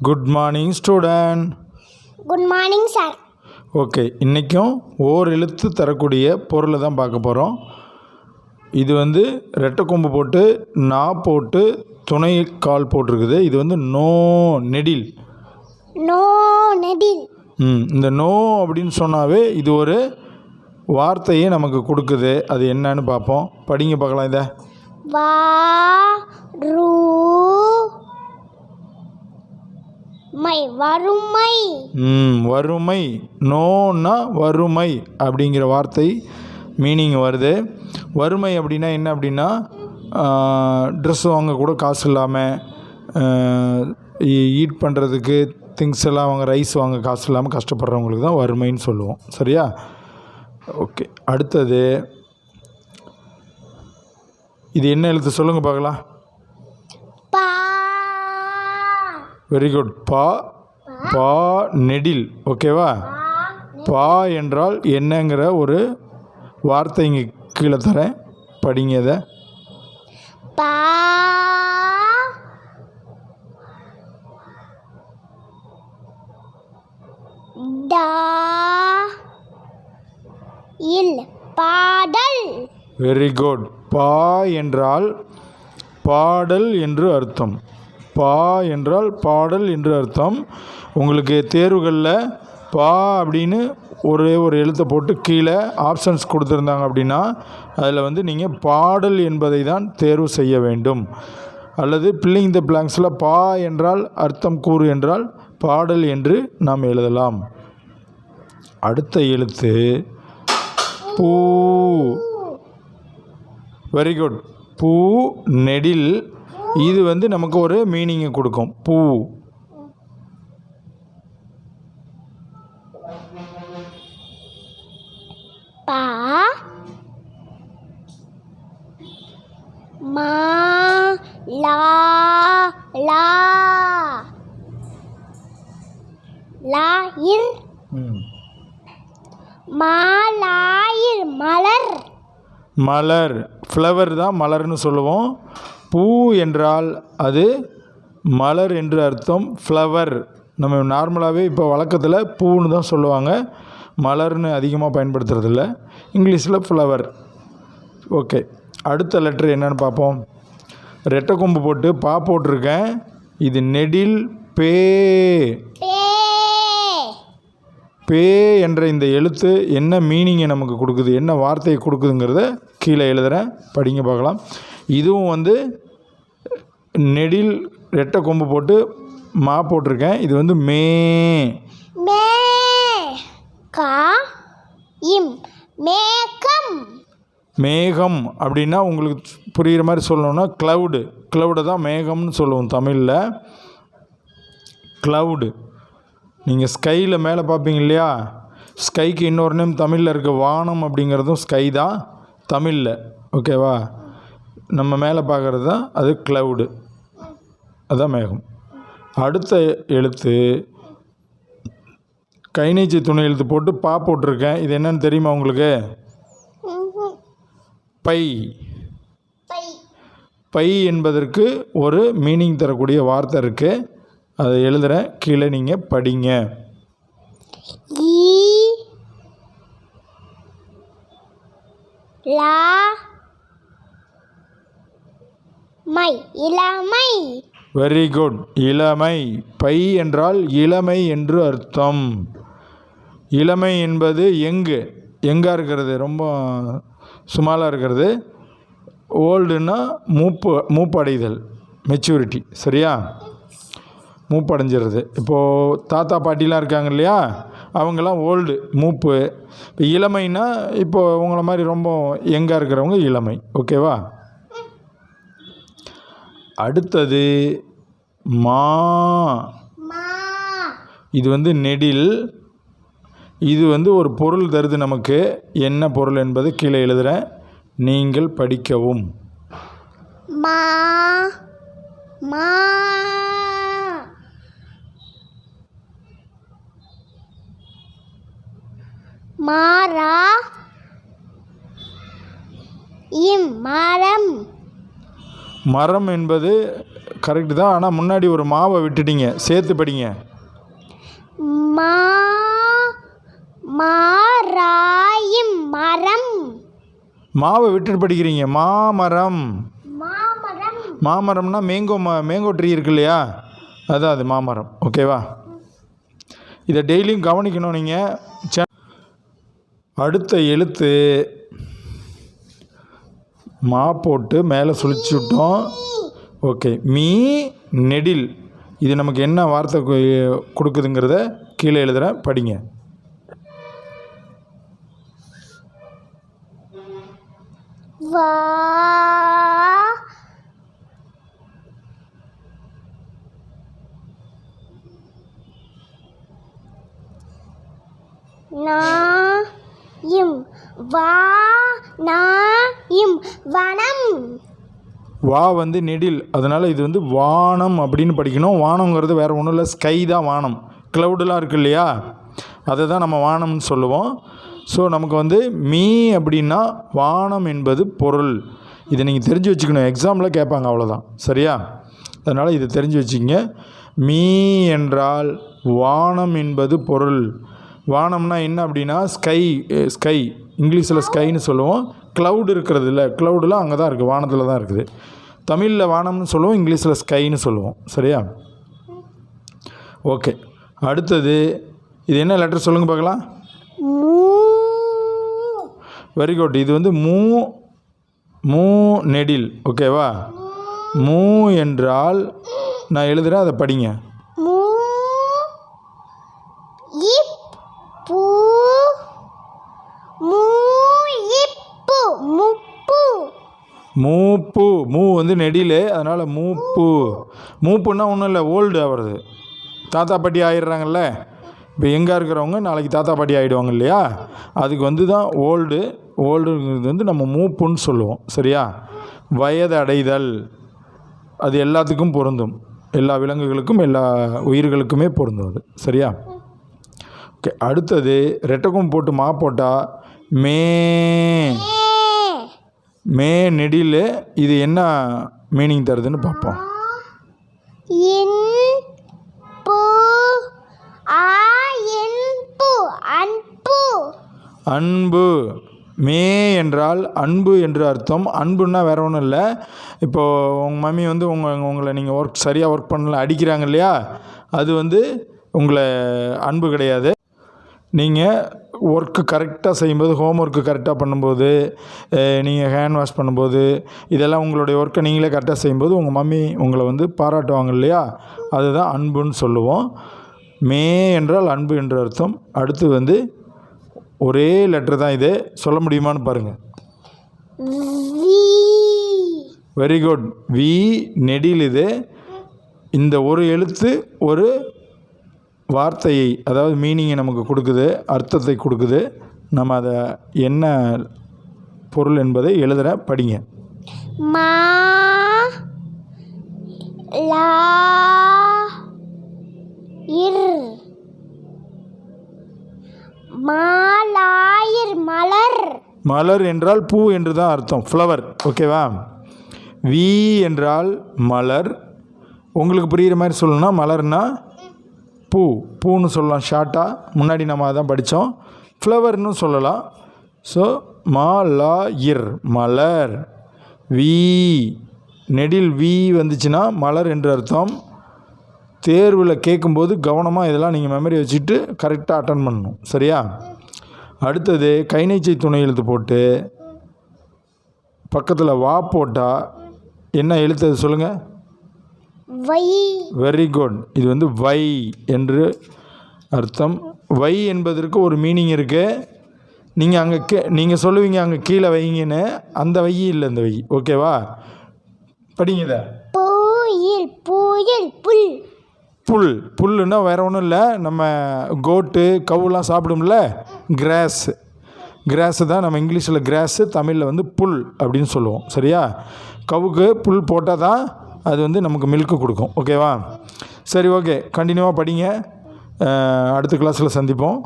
Good morning student good morning sir okay இன்றைக்கும் ஓர் எழுத்து தரக்கூடிய பொருளை தான் பார்க்க போகிறோம் இது வந்து ரெட்டை கொம்பு போட்டு நா போட்டு துணை கால் போட்டிருக்குது. இது வந்து நோ நெடில். நோ நெடில். ம் இந்த நோ அப்படின்னு சொன்னாவே இது ஒரு வார்த்தையை நமக்கு கொடுக்குது. அது என்னன்னு பார்ப்போம். படிங்க பார்க்கலாம் இதை. வா ரூ மை வறுமை. ம் வறுமை. நோன்னா வறுமை அப்படிங்கிற வார்த்தை மீனிங் வருது. வறுமை அப்படின்னா என்ன அப்படின்னா ட்ரெஸ் வாங்க கூட காசு இல்லாமல் ஈட் பண்ணுறதுக்கு திங்ஸ் எல்லாம் வாங்க ரைஸ் வாங்க காசு இல்லாமல் கஷ்டப்படுறவங்களுக்கு தான் வறுமைன்னு சொல்லுவோம். சரியா? ஓகே அடுத்தது இது என்ன எழுத்து? சொல்லுங்கள் பார்க்கலாம் பா வெரி குட் பா பா நெடில். ஓகேவா பா என்றால் என்னங்கிற ஒரு வார்த்தை இங்கே கீழே தரேன். படிங்க இதை. பா டா இல் பாடல். வெரி குட் பா என்றால் பாடல் என்று அர்த்தம். பா என்றால் பாடல் என்று அர்த்தம். உங்களுக்கு தேர்வுகளில் பா அப்படின்னு ஒரே ஒரு எழுத்தை போட்டு கீழே ஆப்ஷன்ஸ் கொடுத்துருந்தாங்க அப்படின்னா அதில் வந்து நீங்கள் பாடல் என்பதை தான் தேர்வு செய்ய வேண்டும். அல்லது பில்லிங் த பிளாங்க்ஸில் பா என்றால் அர்த்தம் கூறு என்றால் பாடல் என்று நாம் எழுதலாம். அடுத்த எழுத்து பூ. வெரி குட் பூ நெடில் இது வந்து நமக்கு ஒரு மீனிங்கை கொடுக்கும். பூ. பா. மா. லா. லா. லா இர் ம். மாலாயிர் மலர். மலர். ஃப்ளவர் தான் மலர்னு சொல்லுவோம். பூ என்றால் அது மலர் என்று அர்த்தம் ஃப்ளவர் நம்ம நார்மலாகவே இப்போ வழக்கத்தில் பூன்னு தான் சொல்லுவாங்க. மலர்னு அதிகமாக பயன்படுத்துறதில்ல. இங்கிலீஷில் ஃப்ளவர் ஓகே அடுத்த லெட்ரு என்னன்னு பார்ப்போம். ரெட்டை கொம்பு போட்டு பா போட்டிருக்கேன். இது நெடில் பே. பே. என்ற இந்த எழுத்து என்ன மீனிங்கை நமக்கு கொடுக்குது என்ன வார்த்தையை கொடுக்குதுங்கிறத கீழே எழுதுகிறேன் படிங்க பார்க்கலாம். இதுவும் வந்து நெடில் ரெட்டை கொம்பு போட்டு மா போட்டிருக்கேன். இது வந்து மே. மே. கா. இம். மேகம். மேகம் அப்படின்னா உங்களுக்கு புரிகிற மாதிரி சொல்லணும்னா க்ளவுடு க்ளவுடை தான் மேகம்னு சொல்லுவோம் தமிழில். க்ளவுடு நீங்கள் ஸ்கையில் மேலே பார்ப்பீங்க இல்லையா? ஸ்கைக்கு இன்னொரு நேம் தமிழில் இருக்க. வானம் அப்படிங்கிறதும் ஸ்கை தான் தமிழில். ஓகேவா நம்ம மேலே பார்க்குறது தான் அது க்ளவுடு அதான் மேகம். அடுத்த எழுத்து கை நீச்சி துணை எழுத்து போட்டு பா போட்டிருக்கேன். இது என்னன்னு தெரியுமா உங்களுக்கு? பை. பை என்பதற்கு ஒரு மீனிங் தரக்கூடிய வார்த்தை இருக்குது அதை எழுதுகிறேன் கீழே நீங்கள் படிங்க. மை இலாமை வெரி குட் இளமை. பை என்றால் இளமை என்று அர்த்தம். இளமை என்பது எங்கு? எங்கே இருக்கிறது? ரொம்ப சுமாலாக இருக்கிறது. ஓல்டுன்னா மூப்பு மூப்படைதல். மெச்சூரிட்டி சரியா? மூப்படைஞ்சிருது. இப்போது தாத்தா பாட்டிலாம் இருக்காங்க இல்லையா? அவங்கெல்லாம் ஓல்டு மூப்பு. இப்போ இளமைனா இப்போது உங்களை மாதிரி ரொம்ப எங்கே இருக்கிறவங்க இளமை. ஓகேவா? அடுத்தது மா. இது வந்து நெடில். இது வந்து ஒரு பொருள் தருது நமக்கு. என்ன பொருள் என்பது கீழே எழுதுகிறேன் நீங்கள் படிக்கவும். மா. மா. மாரா இம் மரம் மரம் என்பது கரெக்டு தான் ஆனால் முன்னாடி ஒரு மாவை விட்டுட்டீங்க. சேர்த்து படிங்க. மா மாராயும் மரம். மாவை விட்டுட்டு படிக்கிறீங்க. மாமரம். மாமரம். மாமரம்னா மேங்கோ ம மேங்கோ ட்ரீ இருக்கு இல்லையா? அதான் அது மாமரம். ஓகேவா இதை டெய்லியும் கவனிக்கணும் நீங்கள் அடுத்த எழுத்து மா போட்டு மேலே சுழிச்சு விட்டோம். ஓகே. மீ நெடில். இது நமக்கு என்ன வார்த்தை கொடுக்குதுங்கிறத கீழே எழுதுகிறேன் படிங்க. வா நாயும் வா இம் வனம். வா வந்து நெடில். அதனால் இது வந்து வானம் அப்படின்னு படிக்கணும். வானங்கிறது வேறு ஒன்றும் இல்லை. ஸ்கை தான் வானம். க்ளவுடெலாம் இருக்கு இல்லையா? அதை தான் நம்ம வானம்னு சொல்லுவோம். ஸோ நமக்கு வந்து மீ அப்படின்னா வானம் என்பது பொருள். இதை நீங்கள் தெரிஞ்சு வச்சுக்கணும். எக்ஸாமில் கேட்பாங்க அவ்வளோதான் சரியா? அதனால் இதை தெரிஞ்சு வச்சுக்கங்க. மீ என்றால் வானம் என்பது பொருள். வானம்னா என்ன அப்படின்னா ஸ்கை ஸ்கை eh, இங்கிலீஷில் ஸ்கைன்னு சொல்லுவோம். க்ளவுடு இருக்கிறது இல்லை க்ளவுடெலாம் அங்கே தான் இருக்குது வானத்தில் தான் இருக்குது. தமிழில் வானம்னு சொல்லுவோம் இங்கிலீஷில் ஸ்கைன்னு சொல்லுவோம். சரியா? ஓகே அடுத்தது இது என்ன லெட்டர் சொல்லுங்கள் பார்க்கலாம்? மூ. வெரி குட் இது வந்து மூ மூ நெடில். ஓகேவா மூ என்றால் நான் எழுதுகிறேன் அதை படிங்க மூ இப் பூ மூ இப்பு முப்பு மூப்பு மூ வந்து நெடில் அதனால் மூப்பு. மூப்புன்னா ஒன்றும் இல்லை ஓல்டு ஆகிறது தாத்தா பாட்டி ஆயிடுறாங்கல்ல? இப்போ எங்கே இருக்கிறவங்க நாளைக்கு தாத்தா பாட்டி ஆகிடுவாங்க இல்லையா? அதுக்கு வந்து தான் ஓல்டு ஓல்டுங்கிறது வந்து நம்ம மூப்புன்னு சொல்லுவோம் சரியா? வயது அடைதல். அது எல்லாத்துக்கும் பொருந்தும். எல்லா விலங்குகளுக்கும் எல்லா உயிர்களுக்குமே பொருந்தும் அது சரியா? ஓகே அடுத்தது ரெட்டக்கும் போட்டு மா போட்டால் மே. மே நெடில் இது என்ன மீனிங் தருதுன்னு பார்ப்போம் அன்பு. மே என்றால் அன்பு என்று அர்த்தம். அன்புன்னா வேற ஒன்றும் இல்லை. இப்போது உங்கள் மம்மி வந்து உங்கள் உங்களை நீங்கள் ஒர்க் சரியாக ஒர்க் பண்ணல அடிக்கிறாங்க இல்லையா? அது வந்து உங்களை அன்பு கிடையாது. நீங்கள் ஒர்க்கு கரெக்டாக செய்யும்போது ஹோம் ஒர்க்கு கரெக்டாக பண்ணும்போது நீங்கள் ஹேண்ட் வாஷ் பண்ணும்போது இதெல்லாம் உங்களுடைய ஒர்க்கை நீங்களே கரெக்டாக செய்யும்போது உங்கள் மம்மி உங்களை வந்து பாராட்டுவாங்க இல்லையா? அதுதான் அன்புன்னு சொல்லுவோம். மே என்றால் அன்பு என்று அர்த்தம். அடுத்து வந்து ஒரே லெட்டர் தான் இது. சொல்ல முடியுமான்னு பாருங்கள் வெரி குட் வி நெடில் இது. இந்த ஒரு எழுத்து ஒரு வார்த்தையை அதாவது மீனிங்கை நமக்கு கொடுக்குது அர்த்தத்தை கொடுக்குது. நம்ம அதை என்ன பொருள் என்பதை எழுதுகிற படிங்க. மா லா இர். மாலாயிர் மலர். மலர் என்றால் பூ என்று தான் அர்த்தம். ஃப்ளவர் ஓகேவா வி? என்றால் மலர். உங்களுக்கு புரிகிற மாதிரி சொல்லணும்னா மலர்னா பூ பூன்னு சொல்லலாம் ஷார்ட்டாக முன்னாடி நம்ம அதான் படித்தோம் ஃப்ளவர்னு சொல்லலாம். ஸோ மாலா இர் மலர் வி. நெடில் வி வந்துச்சுன்னா மலர் என்று அர்த்தம். தேர்வில் கேட்கும்போது கவனமாக இதெல்லாம் நீங்கள் மெமரி வச்சுட்டு கரெக்டாக அட்டன் பண்ணணும். சரியா? அடுத்தது கைநீச்சை துணை எழுத்து போட்டு பக்கத்தில் வா போட்டால் என்ன எழுத்து அது சொல்லுங்கள் வை. வெரி குட் இது வந்து வை என்று அர்த்தம். வை என்பதற்கு ஒரு மீனிங் இருக்குது நீங்கள் அங்கே கே நீங்கள் சொல்லுவீங்க அங்கே கீழே வைங்கன்னு. அந்த வை இல்லை இந்த வை. ஓகேவா படிங்க இதை. பூயில் பூயில் புல். புல். புல்லுன்னா வேற ஒன்றும் இல்லை. நம்ம கோட்டு கவுலாம் சாப்பிடும்ல? கிராஸ் கிராஸு தான் நம்ம இங்கிலீஷில் கிராஸு தமிழில் வந்து புல் அப்படின்னு சொல்லுவோம். சரியா? கவுக்கு புல் போட்டால் தான் அது வந்து நமக்கு மில்க்கு கொடுக்கும். ஓகேவா சரி ஓகே கண்டினியூவாக படிங்க. அடுத்த கிளாஸில் சந்திப்போம்.